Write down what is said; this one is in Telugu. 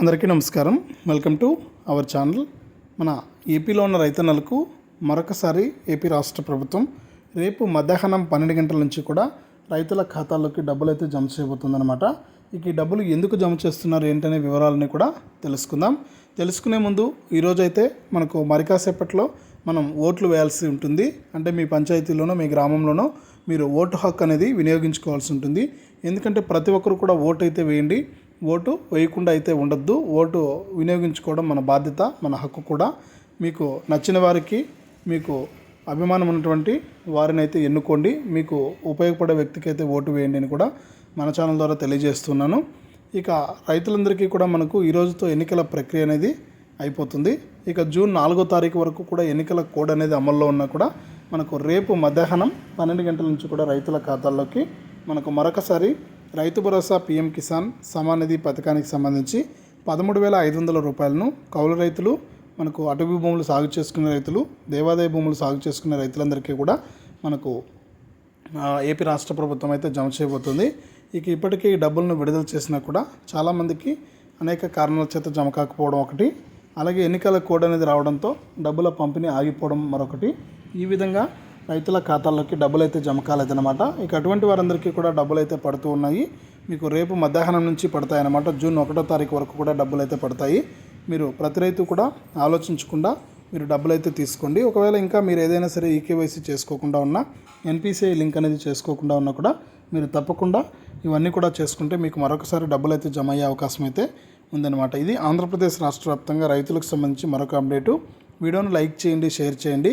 అందరికీ నమస్కారం. వెల్కమ్ టు అవర్ ఛానల్ మన ఏపీలో ఉన్న రైతన్నలకు మరొకసారి ఏపీ రాష్ట్ర ప్రభుత్వం రేపు మధ్యాహ్నం పన్నెండు గంటల నుంచి కూడా రైతుల ఖాతాల్లోకి డబ్బులు అయితే జమ చేయబోతుందన్నమాట. ఇక ఈ డబ్బులు ఎందుకు జమ చేస్తున్నారు ఏంటనే వివరాలని కూడా తెలుసుకుందాం. తెలుసుకునే ముందు ఈరోజు అయితే మనకు మరికాసేపట్లో మనం ఓట్లు వేయాల్సి ఉంటుంది. అంటే మీ పంచాయతీలోనో మీ గ్రామంలోనో మీరు ఓటు హక్కు అనేది వినియోగించుకోవాల్సి ఉంటుంది. ఎందుకంటే ప్రతి ఒక్కరు కూడా ఓటు అయితే వేయండి. ఓటు వేయకుండా అయితే ఉండొద్దు. ఓటు వినియోగించుకోవడం మన బాధ్యత మన హక్కు కూడా. మీకు నచ్చిన వారికి మీకు అభిమానం ఉన్నటువంటి వారిని అయితే ఎన్నుకోండి. మీకు ఉపయోగపడే వ్యక్తికి అయితే ఓటు వేయండి అని కూడా మన ఛానల్ ద్వారా తెలియజేస్తున్నాను. ఇక రైతులందరికీ కూడా మనకు ఈ రోజుతో ఎన్నికల ప్రక్రియ అనేది అయిపోతుంది. ఇక జూన్ నాలుగో తారీఖు వరకు కూడా ఎన్నికల కోడ్ అనేది అమల్లో ఉన్నా కూడా మనకు రేపు మధ్యాహ్నం పన్నెండు గంటల నుంచి కూడా రైతుల ఖాతాల్లోకి మనకు మరొకసారి రైతు భరోసా పీఎం కిసాన్ సమాన్ నిధి పథకానికి సంబంధించి పదమూడు వేల ఐదు వందల రూపాయలను కౌలు రైతులు మనకు అటవీ భూములు సాగు చేసుకునే రైతులు దేవాదాయ భూములు సాగు చేసుకునే రైతులందరికీ కూడా మనకు ఏపీ రాష్ట్ర ప్రభుత్వం అయితే జమ చేయబోతుంది. ఇక ఇప్పటికే ఈ డబ్బులను విడుదల చేసినా కూడా చాలామందికి అనేక కారణాల చేత జమ కాకపోవడం ఒకటి. అలాగే ఎన్నికల కోడ్ అనేది రావడంతో డబ్బుల పంపిణీ ఆగిపోవడం మరొకటి. ఈ విధంగా రైతుల ఖాతాల్లోకి డబ్బులు అయితే జమ కాలేదన్నమాట ఇక అటువంటి వారందరికీ కూడా డబ్బులు అయితే పడుతూ ఉన్నాయి. మీకు రేపు మధ్యాహ్నం నుంచి పడతాయి అన్నమాట జూన్ ఒకటో తారీఖు వరకు కూడా డబ్బులు అయితే పడతాయి. మీరు ప్రతి రైతు కూడా ఆలోచించకుండా మీరు డబ్బులు అయితే తీసుకోండి. ఒకవేళ ఇంకా మీరు ఏదైనా సరే ఈకేవైసీ చేసుకోకుండా ఉన్నా ఎన్పిసిఐ లింక్ అనేది చేసుకోకుండా ఉన్నా కూడా మీరు తప్పకుండా ఇవన్నీ కూడా చేసుకుంటే మీకు మరొకసారి డబ్బులు అయితే జమ అయ్యే అవకాశం అయితే ఉందన్నమాట. ఇది ఆంధ్రప్రదేశ్ రాష్ట్ర వ్యాప్తంగా రైతులకు సంబంధించి మరొక అప్డేటు. వీడియోను లైక్ చేయండి షేర్ చేయండి.